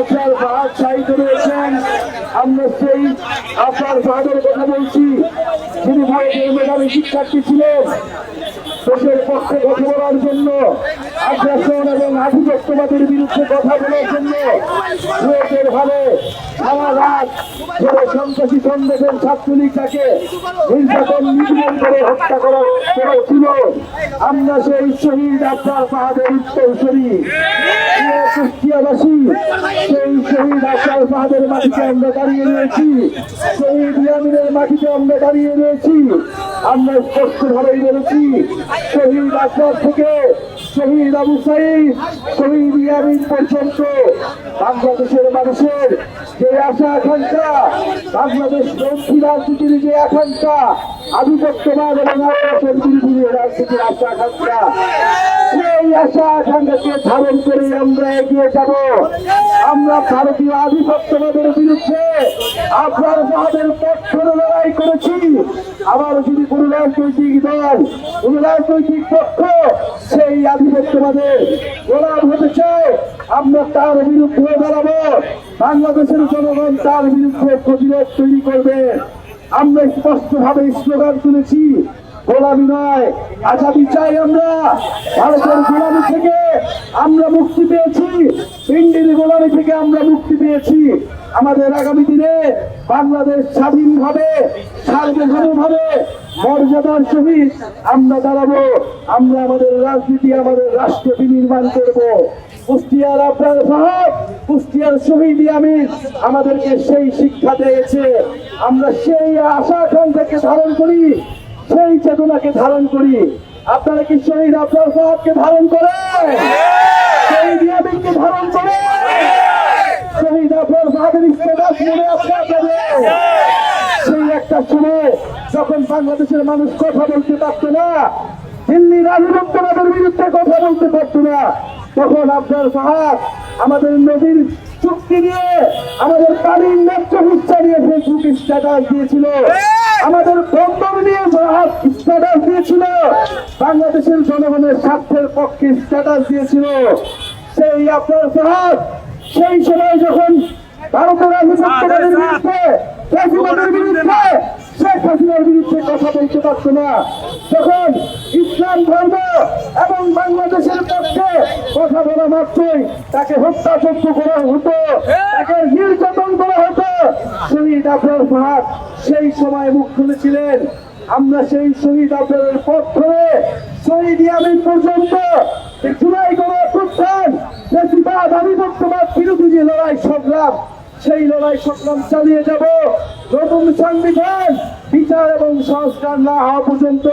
আফসার ফাহাদ শাহিদ রয়েছেন। আমরা সেই আফসার ফাহাদের কথা বলছি। তিনি ভারতের মেধাবী শিক্ষার্থী ছিলেন দেশের পক্ষে কথা বলার জন্য, আগ্রাসন এবং আধিপত্যবাদের বিরুদ্ধে কথা বলার জন্য বুয়েটের ভাবে সন্ত্রাসী সংগঠন ছাত্রলীগ নির্যাতন করে হত্যা করা করেছিল আমরা সেই শহীদ আফসার ফাহাদের উত্তরসূরি কুষ্টিয়াবাসী, সেই শহীদ ফাহাদের মাটিতে আমরা দাঁড়িয়ে রয়েছি। শহীদ ইয়ামিনের মাটিতে আমরা দাঁড়িয়ে রয়েছি। আমরা স্পষ্ট ভাবেই বলেছি শহীদ আফসার থেকে শহীদ আবু সাইদ, শহীদ ইয়ামিন পর্যন্ত বাংলাদেশের মানুষের যে আশা আকাঙ্ক্ষা, বাংলাদেশ বন্ধী রাজনীতির যে আকাঙ্ক্ষা, আধিপত্যবাদ এবং রাজনীতির আশা আকাঙ্ক্ষা, সেই আশা আকাঙ্ক্ষাকে ধারণ করে আমরা এগিয়ে যাব। আমরা ভারতীয় আধিপত্যবাদের বিরুদ্ধে আপনার আমাদের পক্ষে করেছি। আবার যদি কোনো রাজনৈতিক দল, কোনো রাজনৈতিক পক্ষ সেই আধিপত্যবাদের গোলাম হতে চায়, আমরা তার বিরুদ্ধে দাঁড়াবো। বাংলাদেশের জনগণ তার বিরুদ্ধে প্রতিরোধ তৈরি করবে। আমরা স্পষ্ট ভাবে স্লোগান তুলেছি গোলামি নয় আজাদি চাই আমরা ভারতের গোলামি থেকে আমরা মুক্তি পেয়েছি। ইন্ডির গোলামি থেকে আমরা মুক্তি পেয়েছি। আমাদের আগামী দিনে বাংলাদেশ স্বাধীনভাবে, সার্বভৌমভাবে মর্যাদার সহিত আমরা দাঁড়াবো। আমরা আমাদের রাজনীতি, আমাদের রাষ্ট্র বিনির্মাণ করব। কুষ্টিয়ার আপনার সাহেব, কুষ্টিয়ার শহীদ আমির আমাদেরকে সেই শিক্ষা দিয়েছে। আমরা সেই আশা আকাঙ্ক্ষাকে ধারণ করি। সেই চেতনাকে ধারণ করি। আপনারা কি শহীদ আপনার সাহেবকে ধারণ করে? শহীদ ইয়ামিনকে ধারণ করে? শহীদ আপনার সাহেবের স্টেটাস মনে আছে সেই একটা সময় যখন বাংলাদেশের মানুষ কথা বলতে পারতো না, দিল্লির আধিপত্যবাদের বিরুদ্ধে কথা বলতে পারতো না, তখন আপনার সাহাব আমাদের নদীর চুক্তি নিয়ে আমাদের পানির ন্যায্য হিসা নিয়ে ফেসবুক স্ট্যাটাস দিয়েছিল। আমাদের বন্দর নিয়ে স্ট্যাটাস দিয়েছিল বাংলাদেশের জনগণের স্বার্থের পক্ষে স্ট্যাটাস দিয়েছিল সেই আপনার সাহাব সেই সময় যখন ভারতের বিরুদ্ধে বিরুদ্ধে শেখ হাসিনার বিরুদ্ধে কথা বলতে পারতো না। তখন ইসলাম ধর্ম এবং বাংলাদেশের পক্ষে কথা বলা মাত্রই তাকে হত্যাযজ্ঞ করা হতো তাকে নির্যাতন করা হতো শহীদ আফরার ফাহাদ সেই সময় মুখ খুলেছিলেন। আমরা সেই শহীদ আফরারের পথ ধরে শহীদ ইয়ামিন পর্যন্ত জুলাই করে প্রস্থান বেশিবাদ আধিপত্যবাদ বিরোধী যে লড়াই সংগ্রাম, সেই লড়াই সংগ্রাম চালিয়ে যাব। নতুন সংবিধান, বিচার এবং সংস্কার না হওয়া পর্যন্ত